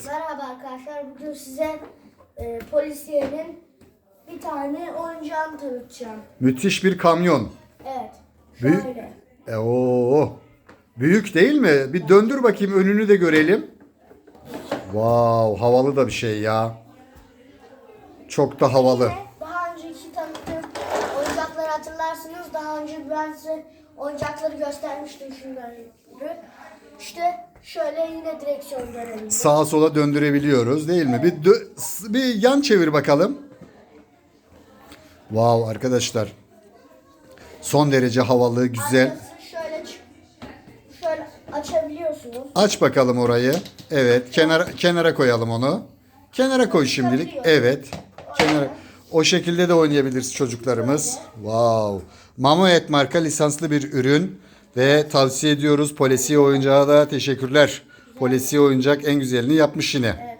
Merhaba arkadaşlar. Bugün size e, polisiyenin bir tane oyuncağını tanıtacağım. Müthiş bir kamyon. Evet. Büyük- Şöyle. E, oo. Büyük değil mi? Bir döndür bakayım önünü de görelim. Wow, havalı da bir şey ya. Çok da havalı. Daha önceki tanıttığım oyuncakları hatırlarsınız. Daha önce ben size oyuncakları göstermiştim şunları. İşte şöyle yine direksiyon dönelim. Sağa sola döndürebiliyoruz değil mi? Bir dö- bir yan çevir bakalım. Wow arkadaşlar. Son derece havalı, güzel. Arkası şöyle şöyle açabiliyorsunuz. Aç bakalım orayı. Evet, kenara kenara koyalım onu. Kenara koy şimdilik. Evet. Kenara. O şekilde de oynayabiliriz çocuklarımız. Wow. Mamoet marka lisanslı bir ürün ve tavsiye ediyoruz. Polisiye oyuncağa da teşekkürler. Polisiye oyuncak en güzelini yapmış yine.